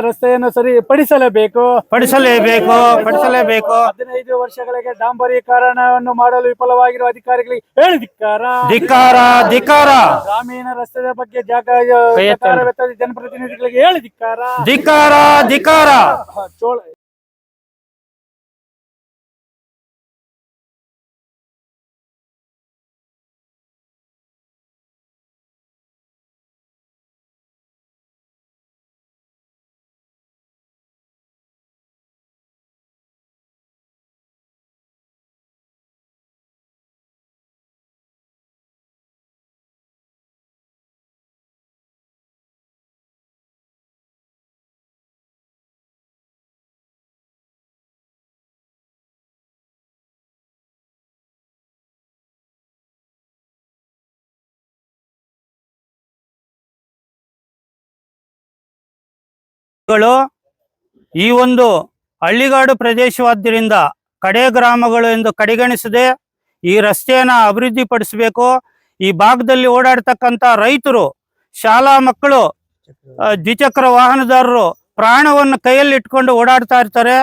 ರಸ್ತೆಯನ್ನು ಸರಿ ಪಡಿಸಲೇಬೇಕು? ಪಡಿಸಲೇಬೇಕು ಪಡಿಸಲೇಬೇಕು. ಹದಿನೈದು ವರ್ಷಗಳಿಗೆ ಡಾಂಬರೀಕರಣವನ್ನು ಮಾಡಲು ವಿಫಲವಾಗಿರುವ ಅಧಿಕಾರಿಗಳಿಗೆ ಹೇಳಿ ಧಿಕ್ಕಾರ. ಧಿಕ್ಕಾರ ಧಿಕ್ಕಾರ. ಗ್ರಾಮೀಣ ರಸ್ತೆಯ ಬಗ್ಗೆ ಜಾಗ ಜನಪ್ರತಿನಿಧಿಗಳಿಗೆ ಹೇಳಿ ಧಿಕ್ಕಾರ. ಧಿಕ್ಕಾರ ಧಿಕ್ಕಾರ. ಚೋಳ ಗಳು ಈ ಒಂದು ಹಳ್ಳಿಗಾಡು ಪ್ರದೇಶವಾದ್ದರಿಂದ ಕಡೆ ಗ್ರಾಮಗಳು ಎಂದು ಕಡೆಗಣಿಸದೆ ಈ ರಸ್ತೆಯನ್ನ ಅಭಿವೃದ್ಧಿಪಡಿಸಬೇಕು. ಈ ಭಾಗದಲ್ಲಿ ಓಡಾಡ್ತಕ್ಕಂತ ರೈತರು, ಶಾಲಾ ಮಕ್ಕಳು ದ್ವಿಚಕ್ರ ವಾಹನದಾರರು ಪ್ರಾಣವನ್ನು ಕೈಯಲ್ಲಿ ಇಟ್ಕೊಂಡು ಓಡಾಡ್ತಾ ಇರ್ತಾರೆ.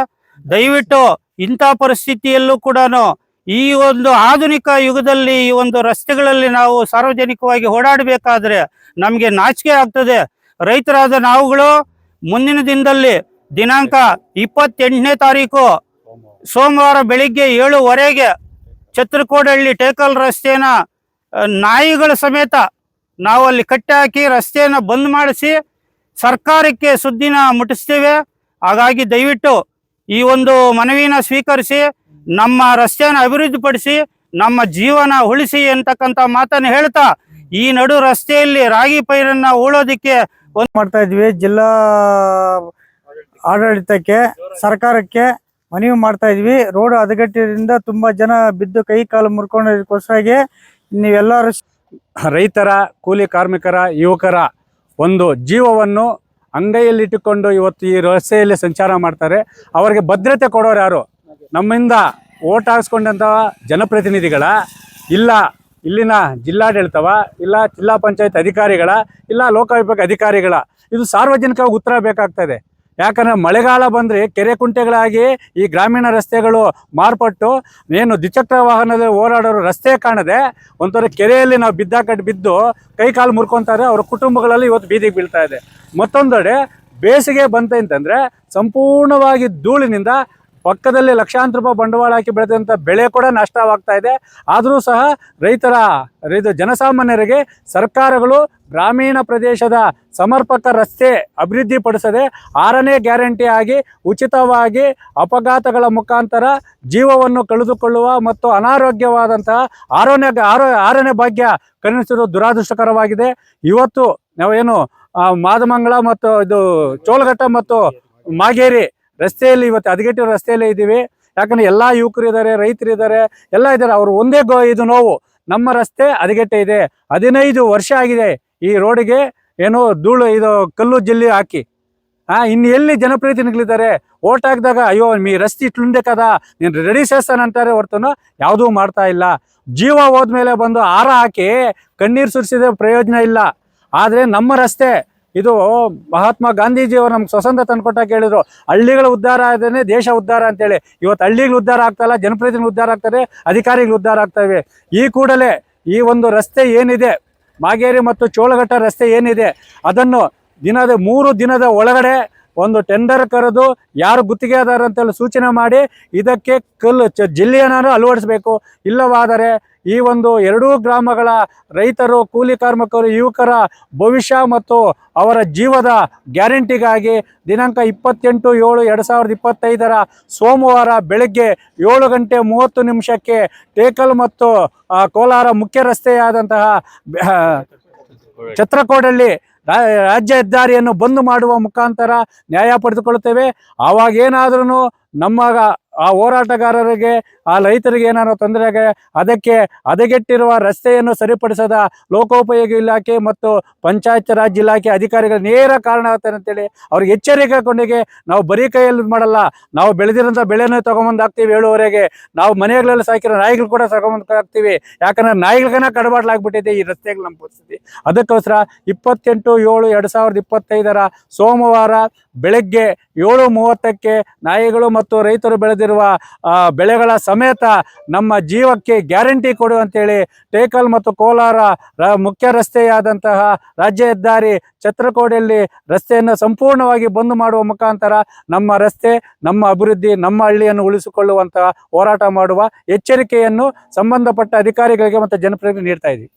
ದಯವಿಟ್ಟು ಇಂಥ ಪರಿಸ್ಥಿತಿಯಲ್ಲೂ ಕೂಡ ಈ ಒಂದು ಆಧುನಿಕ ಯುಗದಲ್ಲಿ ಈ ಒಂದು ರಸ್ತೆಗಳಲ್ಲಿ ನಾವು ಸಾರ್ವಜನಿಕವಾಗಿ ಓಡಾಡಬೇಕಾದ್ರೆ ನಮಗೆ ನಾಚಿಕೆ ಆಗ್ತದೆ. ರೈತರಾದ ನಾವುಗಳು ಮುಂದಿನ ದಿನದಲ್ಲಿ ದಿನಾಂಕ ಇಪ್ಪತ್ತೆಂಟನೇ ತಾರೀಕು ಸೋಮವಾರ ಬೆಳಿಗ್ಗೆ ಏಳುವರೆಗೆ ಛತ್ರಕೋಡಹಳ್ಳಿ ಟೇಕಲ್ ರಸ್ತೆನ ನಾಯಿಗಳ ಸಮೇತ ನಾವು ಅಲ್ಲಿ ಕಟ್ಟಿ ಹಾಕಿ ರಸ್ತೆಯನ್ನ ಬಂದ್ ಮಾಡಿಸಿ ಸರ್ಕಾರಕ್ಕೆ ಸುದ್ದಿನ ಮುಟ್ಟಿಸ್ತೇವೆ. ಹಾಗಾಗಿ ದಯವಿಟ್ಟು ಈ ಒಂದು ಮನವಿನ ಸ್ವೀಕರಿಸಿ, ನಮ್ಮ ರಸ್ತೆಯನ್ನು ಅಭಿವೃದ್ಧಿಪಡಿಸಿ, ನಮ್ಮ ಜೀವನ ಉಳಿಸಿ ಅಂತಕ್ಕಂಥ ಮಾತನ್ನು ಹೇಳ್ತಾ ಈ ನಡು ರಸ್ತೆಯಲ್ಲಿ ರಾಗಿ ಪೈರನ್ನ ಉಳೋದಿಕ್ಕೆ ಮಾಡ್ತಾ ಇದ್ವಿ. ಜಿಲ್ಲಾ ಆಡಳಿತಕ್ಕೆ, ಸರ್ಕಾರಕ್ಕೆ ಮನವಿ ಮಾಡ್ತಾ ಇದ್ವಿ. ರೋಡ್ ಹದಗೆಟ್ಟಿದಿಂದ ತುಂಬಾ ಜನ ಬಿದ್ದು ಕೈ ಕಾಲು ಮುರ್ಕೊಂಡಿದ್ದಕ್ಕೋಸ್ಕರಾಗಿ ನೀವೆಲ್ಲರೂ ರೈತರ, ಕೂಲಿ ಕಾರ್ಮಿಕರ, ಯುವಕರ ಒಂದು ಜೀವವನ್ನು ಅಂಗೈಯಲ್ಲಿಟ್ಟುಕೊಂಡು ಇವತ್ತು ಈ ರಸ್ತೆಯಲ್ಲಿ ಸಂಚಾರ ಮಾಡ್ತಾರೆ. ಅವರಿಗೆ ಭದ್ರತೆ ಕೊಡೋರು ಯಾರು? ನಮ್ಮಿಂದ ಓಟ್ ಹಾಕ್ಸ್ಕೊಂಡಂತಹ ಜನಪ್ರತಿನಿಧಿಗಳ ಇಲ್ಲ. ಇಲ್ಲಿನ ಜಿಲ್ಲಾಡಳಿತವ, ಇಲ್ಲ ಜಿಲ್ಲಾ ಪಂಚಾಯತ್ ಅಧಿಕಾರಿಗಳ, ಇಲ್ಲ ಲೋಕಾಯುಕ್ತ ಅಧಿಕಾರಿಗಳ, ಇದು ಸಾರ್ವಜನಿಕವಾಗಿ ಉತ್ತರ ಬೇಕಾಗ್ತದೆ. ಯಾಕಂದ್ರೆ ಮಳೆಗಾಲ ಬಂದ್ರೆ ಕೆರೆ ಕುಂಟೆಗಳಾಗಿ ಈ ಗ್ರಾಮೀಣ ರಸ್ತೆಗಳು ಮಾರ್ಪಟ್ಟು, ಏನು ದ್ವಿಚಕ್ರ ವಾಹನದ ಓಡಾಡೋರು ರಸ್ತೆ ಕಾಣದೆ ಒಂಥರ ಕೆರೆಯಲ್ಲಿ ನಾವು ಬಿದ್ದಾಕಟ್ಟು ಬಿದ್ದು ಕೈ ಕಾಲು ಮುರ್ಕೊಂತಾರೆ, ಅವ್ರ ಕುಟುಂಬಗಳಲ್ಲಿ ಇವತ್ತು ಬೀದಿಗೆ ಬೀಳ್ತಾ ಇದೆ. ಮತ್ತೊಂದೆಡೆ ಬೇಸಿಗೆ ಬಂತೆ ಅಂತಂದ್ರೆ ಸಂಪೂರ್ಣವಾಗಿ ಧೂಳಿನಿಂದ ಪಕ್ಕದಲ್ಲಿ ಲಕ್ಷಾಂತರ ರೂಪಾಯಿ ಬಂಡವಾಳ ಹಾಕಿ ಬೆಳೆದಂಥ ಬೆಳೆ ಕೂಡ ನಷ್ಟವಾಗ್ತಾ ಇದೆ. ಆದರೂ ಸಹ ರೈತರ, ರೈತ ಜನಸಾಮಾನ್ಯರಿಗೆ ಸರ್ಕಾರಗಳು ಗ್ರಾಮೀಣ ಪ್ರದೇಶದ ಸಮರ್ಪಕ ರಸ್ತೆ ಅಭಿವೃದ್ಧಿಪಡಿಸದೆ ಆರನೇ ಗ್ಯಾರಂಟಿ ಆಗಿ ಉಚಿತವಾಗಿ ಅಪಘಾತಗಳ ಮುಖಾಂತರ ಜೀವವನ್ನು ಕಳೆದುಕೊಳ್ಳುವ ಮತ್ತು ಅನಾರೋಗ್ಯವಾದಂತಹ ಆರೋಗ್ಯ, ಆರೋ, ಆರನೇ ಭಾಗ್ಯ ಕರುಣಿಸಿರುವುದು ದುರಾದೃಷ್ಟಕರವಾಗಿದೆ. ಇವತ್ತು ನಾವೇನು ಮಾದಮಂಗಳ ಮತ್ತು ಇದು ಚೋಳಘಟ್ಟ ಮತ್ತು ಮಾಗೇರಿ ರಸ್ತೆಯಲ್ಲಿ ಇವತ್ತು ಹದಗೆಟ್ಟಿರೋ ರಸ್ತೆಯಲ್ಲೇ ಇದ್ದೀವಿ. ಯಾಕಂದ್ರೆ ಎಲ್ಲಾ ರೈತರು ಇದ್ದಾರೆ ಎಲ್ಲ ಇದ್ದಾರೆ ಅವರು ಒಂದೇ ಗೋ, ಇದು ನೋವು. ನಮ್ಮ ರಸ್ತೆ ಹದಗೆಟ್ಟೆ ಇದೆ. ಹದಿನೈದು ವರ್ಷ ಆಗಿದೆ ಈ ರೋಡಿಗೆ ಏನು ಧೂಳು, ಇದು ಕಲ್ಲು ಜಲ್ಲಿ ಹಾಕಿ. ಆ, ಇನ್ನು ಎಲ್ಲಿ ಜನಪ್ರತಿನಿಧಿಗಳಿದ್ದಾರೆ? ಓಟ್ ಹಾಕಿದಾಗ, ಅಯ್ಯೋ ಮೀ ರಸ್ತೆ ಇಟ್ಲುಂಡೆ ಕದ? ನೀನು ರೆಡಿ ಅಂತಾರೆ ಹೊರ್ತನು ಯಾವುದೂ ಮಾಡ್ತಾ ಇಲ್ಲ. ಜೀವ ಹೋದ್ಮೇಲೆ ಬಂದು ಹಾರ ಹಾಕಿ ಕಣ್ಣೀರು ಸುರಿಸಿದ್ರೆ ಪ್ರಯೋಜನ ಇಲ್ಲ. ಆದರೆ ನಮ್ಮ ರಸ್ತೆ ಇದು ಮಹಾತ್ಮ ಗಾಂಧೀಜಿಯವರು ನಮ್ಗೆ ಸ್ವತಂತ್ರ ತಂದ್ಕೊಟ್ಟಾಗ ಹೇಳಿದ್ರು, ಹಳ್ಳಿಗಳ ಉದ್ಧಾರ ಆದ್ರೆ ದೇಶ ಉದ್ಧಾರ ಅಂತೇಳಿ. ಇವತ್ತು ಹಳ್ಳಿಗಳು ಉದ್ಧಾರ ಆಗ್ತಲ್ಲ ಜನಪ್ರತಿನಿಧಿಗಳು ಉದ್ಧಾರ ಆಗ್ತಾರೆ ಅಧಿಕಾರಿಗಳು ಉದ್ಧಾರ ಆಗ್ತವೆ ಈ ಕೂಡಲೇ ಈ ಒಂದು ರಸ್ತೆ ಏನಿದೆ, ಮಾಗೇರಿ ಮತ್ತು ಚೋಳಘಟ್ಟ ರಸ್ತೆ ಏನಿದೆ, ಅದನ್ನು ದಿನದ ಮೂರು ದಿನದ ಒಳಗಡೆ ಒಂದು ಟೆಂಡರ್ ಕರೆದು ಯಾರು ಗುತ್ತಿಗೆದಾರ ಅಂತೇಳಿ ಸೂಚನೆ ಮಾಡಿ ಇದಕ್ಕೆ ಕಲ್ಲು ಜಿಲ್ಲೆಯನ್ನು ಅಳವಡಿಸಬೇಕು. ಇಲ್ಲವಾದರೆ ಈ ಒಂದು ಎರಡೂ ಗ್ರಾಮಗಳ ರೈತರು, ಕೂಲಿ ಕಾರ್ಮಿಕರು, ಯುವಕರ ಭವಿಷ್ಯ ಮತ್ತು ಅವರ ಜೀವದ ಗ್ಯಾರಂಟಿಗಾಗಿ ದಿನಾಂಕ ಇಪ್ಪತ್ತೆಂಟು ಏಳು ಎರಡು ಸಾವಿರದ ಇಪ್ಪತ್ತೈದರ ಸೋಮವಾರ ಬೆಳಗ್ಗೆ ಏಳು ಗಂಟೆ ಮೂವತ್ತು ನಿಮಿಷಕ್ಕೆ ಟೇಕಲ್ ಮತ್ತು ಕೋಲಾರ ಮುಖ್ಯ ರಸ್ತೆಯಾದಂತಹ ಛತ್ರಕೋಡಲ್ಲಿ ರಾಜ್ಯ ಹೆದ್ದಾರಿಯನ್ನು ಬಂದ್ ಮಾಡುವ ಮುಖಾಂತರ ನ್ಯಾಯ ಪಡೆದುಕೊಳ್ಳುತ್ತೇವೆ. ಆವಾಗೇನಾದ್ರೂ ನಮ್ಮ ಆ ಹೋರಾಟಗಾರರಿಗೆ, ಆ ರೈತರಿಗೆ ಏನಾದ್ರು ತೊಂದರೆ ಆಗ ಅದಕ್ಕೆ ಹದಗೆಟ್ಟಿರುವ ರಸ್ತೆಯನ್ನು ಸರಿಪಡಿಸದ ಲೋಕೋಪಯೋಗಿ ಇಲಾಖೆ ಮತ್ತು ಪಂಚಾಯತ್ ರಾಜ್ ಇಲಾಖೆ ಅಧಿಕಾರಿಗಳು ನೇರ ಕಾರಣ ಆಗ್ತಾರೆ ಅಂತೇಳಿ ಅವ್ರಿಗೆ ಎಚ್ಚರಿಕೆ ಕೊಂಡಿಗೆ ನಾವು ಬರೀ ಕೈಯಲ್ಲಿ ಮಾಡಲ್ಲ, ನಾವು ಬೆಳೆದಿರೋಂಥ ಬೆಳೆನೇ ತಗೊಂಬಂದು ಹಾಕ್ತೀವಿ ಏಳುವರೆಗೆ. ನಾವು ಮನೆಗಳಲ್ಲಿ ಸಾಕಿರೋ ನಾಯಿಗಳು ಕೂಡ ತಗೊಂಬಂದು ಹಾಕ್ತೀವಿ. ಯಾಕಂದ್ರೆ ನಾಯಿಗಳಿಗೆ ಕಡಬಾಡ್ಲಾಗ್ಬಿಟ್ಟಿದೆ ಈ ರಸ್ತೆಗಳು ನಮ್ಮ ಪರಿಸ್ಥಿತಿ. ಅದಕ್ಕೋಸ್ಕರ ಇಪ್ಪತ್ತೆಂಟು ಏಳು ಎರಡು ಸಾವಿರದ ಇಪ್ಪತ್ತೈದರ ಸೋಮವಾರ ಬೆಳಗ್ಗೆ ಏಳು ಮೂವತ್ತಕ್ಕೆ ನಾಯಿಗಳು ಮತ್ತು ರೈತರು ಬೆಳೆದಿರುವ ಬೆಳೆಗಳ ಸಮೇತ ನಮ್ಮ ಜೀವಕ್ಕೆ ಗ್ಯಾರಂಟಿ ಕೊಡು ಅಂತೇಳಿ ಟೇಕಲ್ ಮತ್ತು ಕೋಲಾರ ಮುಖ್ಯ ರಸ್ತೆಯಾದಂತಹ ರಾಜ್ಯ ಹೆದ್ದಾರಿ ಛತ್ರಕೋಡಿಯಲ್ಲಿ ರಸ್ತೆಯನ್ನು ಸಂಪೂರ್ಣವಾಗಿ ಬಂದ್ ಮಾಡುವ ಮುಖಾಂತರ ನಮ್ಮ ರಸ್ತೆ, ನಮ್ಮ ಅಭಿವೃದ್ಧಿ, ನಮ್ಮ ಹಳ್ಳಿಯನ್ನು ಉಳಿಸಿಕೊಳ್ಳುವಂತಹ ಹೋರಾಟ ಮಾಡುವ ಎಚ್ಚರಿಕೆಯನ್ನು ಸಂಬಂಧಪಟ್ಟ ಅಧಿಕಾರಿಗಳಿಗೆ ಮತ್ತು ಜನಪ್ರತಿನಿಧಿ ನೀಡ್ತಾ ಇದ್ದೀವಿ.